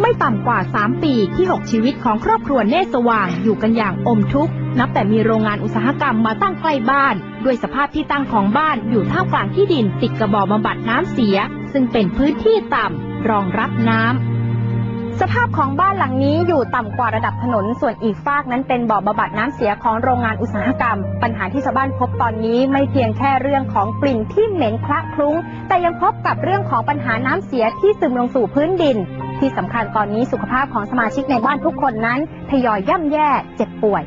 ไม่ต่ำกว่า 3 ปีที่ 6 ชีวิตของครอบครัวเนตรสว่างอยู่กันอย่างอมทุกข์ นับแต่มีโรงงานอุตสาหกรรมมาตั้งใกล้บ้าน ด้วยสภาพที่ตั้งของบ้านอยู่ท่ามกลางที่ดินติดกระบอกบำบัดน้ำเสีย ซึ่งเป็นพื้นที่ต่ำรองรับน้ำสภาพของบ้านหลังนี้อยู่ต่ำกว่าระดับถนน ส่วนอีกฟากนั้นเป็นบ่อบำบัดน้ำเสียของโรงงานอุตสาหกรรม ปัญหาที่ชาวบ้านพบตอนนี้ไม่เพียงแค่เรื่องของกลิ่นที่เหม็นคละคลุ้ง แต่ยังพบกับเรื่องของปัญหาน้ำเสียที่ซึมลงสู่พื้นดิน ที่สำคัญตอนนี้สุขภาพของสมาชิกในบ้านทุกคนนั้นทยอยย่ำแย่เจ็บป่วย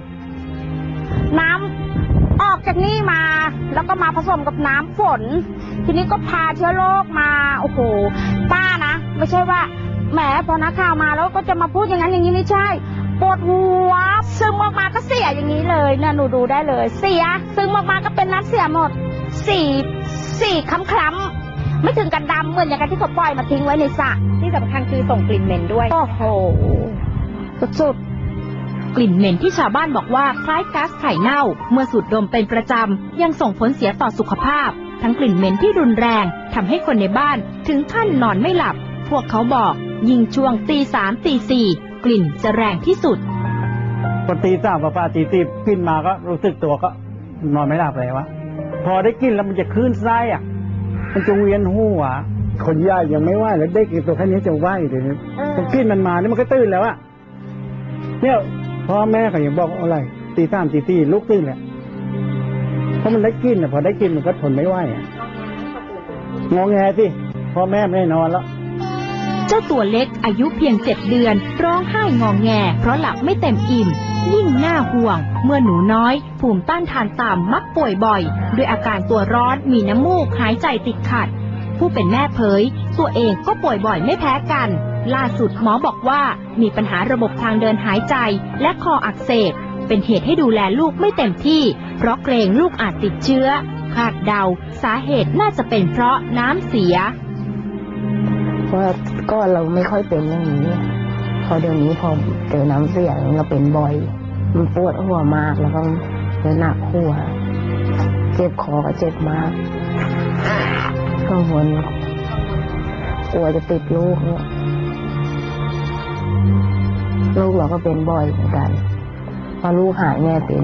น้ำออกจากนี่มา แล้วก็มาผสมกับน้ำฝน ทีนี้ก็พาเชื้อโรคมา โอ้โหป้านะ ไม่ใช่ว่าแหมพอนักข่าวมาแล้วก็จะมาพูดอย่างนั้นอย่างนี้ไม่ใช่ปวดหัวซึมออกมาก็เสียอย่างนี้เลยเนี่ยหนูดูได้เลย เสียซึมออกมาก็เป็นน้ำเสียหมด สีสีคล้ำคล้ำๆ ไม่ถึงกันดำเหมือนอย่างกันที่เขาปล่อยมาทิ้งไว้ในสระที่สำคัญคือส่งกลิ่นเหม็นด้วย โอ้โห สุดกลิ่นเหม็นที่ชาวบ้านบอกว่าคล้ายก๊าซไข่เน่า เมื่อสูดดมเป็นประจำ ยังส่งผลเสียต่อสุขภาพ ทั้งกลิ่นเหม็นที่รุนแรงทำให้คนในบ้านถึงขั้นนอนไม่หลับ พวกเขาบอก ยิ่งช่วงตีสามตีสี่กลิ่นจะแรงที่สุดพอตีสามพอป้าตีตีขึ้นมาก็รู้สึกตัวก็นอนไม่หลับเลยวะพอได้กินแล้วมันจะคลื่นไส้อะ มันจะเวียนหัวคนใหญ่ยังไม่ไหวแล้วเด็กอีกตัวแค่นี้จะไหวเดี๋ยวนี้พอกินมันมานี่มันก็ตื่นแล้วอะเนี่ยพ่อแม่เขายังบอกอะไรตีสามตีตีลุกตื่นแหละเพราะมันได้กินอะพอได้กินมันก็ทนไม่ไหวอะงอแงสิพ่อแม่ไม่ให้นอนแล้ว เจ้าตัวเล็กอายุเพียงเจ็ดเดือน ร้องไห้งองแง เพราะหลับไม่เต็มอิ่ม ยิ่งน่าห่วง เมื่อหนูน้อย ภูมิต้านทานต่ำมักป่วยบ่อย ด้วยอาการตัวร้อนมีน้ำมูกหายใจติดขัด ผู้เป็นแม่เผย ตัวเองก็ป่วยบ่อยไม่แพ้กัน ล่าสุดหมอบอกว่ามีปัญหาระบบทางเดินหายใจ และคออักเสบเป็นเหตุให้ดูแลลูกไม่เต็มที่ เพราะเกรงลูกอาจติดเชื้อคาดเดา สาเหตุน่าจะเป็นเพราะน้ำเสีย เพราะก็เราไม่ค่อยเป็นอย่างนี้พอเดี๋ยวนี้พอเจอน้ำเสียเราเป็นบ่อย มันปวดหัวมากแล้วก็จะหนักหัว เจ็บคอก็เจ็บมากกังวลกลัวจะติดลูกเนี่ยลูกเราก็เป็นบ่อยเหมือนกันพอลูกหายแม่เป็น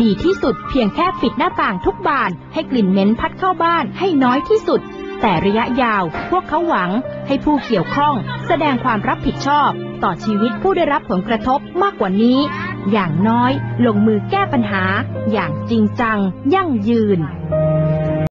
ดีที่สุดเพียงแค่ปิดหน้าต่างทุกบาน ให้กลิ่นเหม็นพัดเข้าบ้านให้น้อยที่สุด แต่ระยะยาว พวกเขาหวังให้ผู้เกี่ยวข้อง แสดงความรับผิดชอบ ต่อชีวิตผู้ได้รับผลกระทบมากกว่านี้ อย่างน้อยลงมือแก้ปัญหา อย่างจริงจัง ยั่งยืน